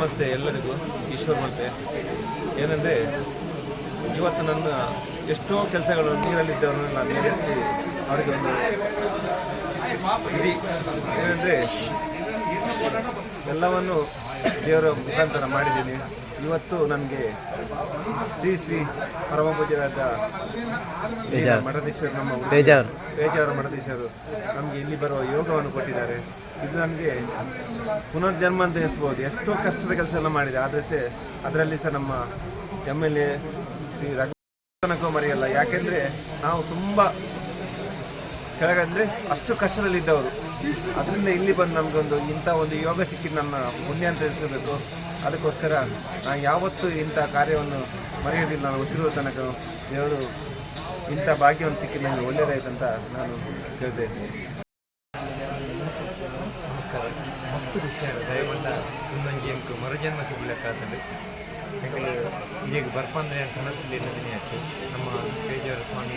ನಮಸ್ತೆ ಎಲ್ಲರಿಗೂ ಈಶ್ವರ್ ಮತ್ತೆ. ಏನಂದರೆ, ಇವತ್ತು ನನ್ನ ಎಷ್ಟೋ ಕೆಲಸಗಳು ನೀರಲ್ಲಿದ್ದವರನ್ನೆಲ್ಲ ನೀರೆತ್ತಿ ಅವರಿಗೆ ಒಂದು ಏನಂದರೆ, ಎಲ್ಲವನ್ನು ದೇವರ ಮುಖಾಂತರ ಮಾಡಿದ್ದೀನಿ. ಇವತ್ತು ನನಗೆ ಶ್ರೀ ಶ್ರೀ ಪರಮ ಮಠಾಧೀಶರು ನಮ್ಮ ಪೇಜಾವರ ಮಠಾಧೀಶರು ನಮಗೆ ಇಲ್ಲಿ ಬರುವ ಯೋಗವನ್ನು ಕೊಟ್ಟಿದ್ದಾರೆ. ಇದು ನನಗೆ ಪುನರ್ಜನ್ಮ ಅಂತ ಎನಿಸ್ಬೋದು ಎಷ್ಟೋ ಕಷ್ಟದ ಕೆಲಸ ಎಲ್ಲ ಮಾಡಿದೆ. ಆದರೆ ಸಹ ಅದರಲ್ಲಿ ಸಹ ನಮ್ಮ M L A Shri Raghu ಮರೆಯಲ್ಲ ಯಾಕೆಂದರೆ ನಾವು ತುಂಬ ಕೆಳಗಂದ್ರೆ ಅಷ್ಟು ಕಷ್ಟದಲ್ಲಿದ್ದವರು. ಅದರಿಂದ ಇಲ್ಲಿ ಬಂದು ನಮಗೊಂದು ಇಂಥ ಒಂದು ಯೋಗ ಸಿಕ್ಕಿದ್ದು ನನ್ನ ಪುಣ್ಯ ಅಂತ ಎನಿಸಬೇಕು ಅದಕ್ಕೋಸ್ಕರ ನಾನು ಯಾವತ್ತೂ ಇಂಥ ಕಾರ್ಯವನ್ನು ಮರೆಯೋದಿಲ್ಲ. ನಾನು ಉಸಿರುವ ತನಕ ದೇವರು ಇಂಥ ಭಾಗ್ಯವನ್ನು ಸಿಕ್ಕಿದ್ದು ನನಗೆ ಒಳ್ಳೆಯದಾಯ್ತು ಅಂತ ನಾನು ಕೇಳ್ತಾ ಇದ್ದೀನಿ. ನಮಸ್ಕಾರ. ಮಸ್ತ್ ವಿಷಯ ದಯಗೊಂಡ ಇನ್ನೊಂದು ಎಂಕು ಮರುಜನ್ಮ ಸಿಗ್ಲಿಕ್ಕಾಗ್ತದೆ ಯಾಕಂದ್ರೆ ಈಗ ಬರ್ಪಂದ್ರೆ ಕನಸಲ್ಲಿ ನದಿನಿ ಆಯ್ತು ನಮ್ಮ ಬೇಜಾರ ಸ್ವಾಮಿ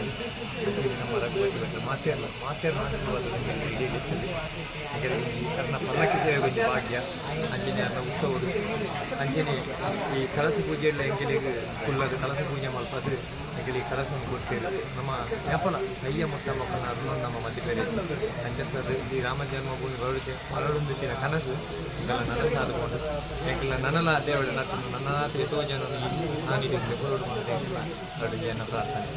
ನಮ್ಮ ರಘುಪತಿ ಭಟ್ರು ಮಾತೇರ್ಲ ಮಾತೇರ್ಲ ಆಶೀರ್ವಾದ ನಮಗೆ ಇಡೀ ಇರ್ತದೆ ಯಾಕಂದ್ರೆ ಈ ಕರ್ಣ ಪಲ್ಲಕ್ಕಿ ಸೇವೆ ಒಂದು ಭಾಗ್ಯ. ಅಂಜನೇಯನ ಉತ್ಸವಡು ಅಂಜನೇ ಈ ಕಲಸ ಪೂಜೆಯಲ್ಲಿ ಎಂಗಿಲಿಗೆ ಕುಲ್ಲದ ಕಲಸ ಪೂಜೆ ಮಲ್ಪದು ಎಂಗಿಲಿಗೆ ಕಲಸವನ್ನು ಕೊಡ್ತೇವೆ ನಮ್ಮ ನೆಪಲ ಕೈಯ ಮುತ್ತ ಮಕ್ಕಳನ್ನ ಅದನ್ನು ನಮ್ಮ ಮಧ್ಯ ಬೇರೆ ಸರ್ ಈ ರಾಮ ಜನ್ಮಭೂಮಿ ಮರಳೊಂದಿನ ಕನಸು? ಈಗೆಲ್ಲ ನನಸು ಆದುಕೊಂಡು. ಯಾಕೆಲ್ಲ, ನನ್ನಲ್ಲ ದೇವಳ ನನ್ನನಾಥ ಎಷ್ಟೋ ಜನ ನಾನಿದೆ ಹೊರಡು ಮಾಡಿ ಎರಡು ಜನ ಪ್ರಾರ್ಥನೆ.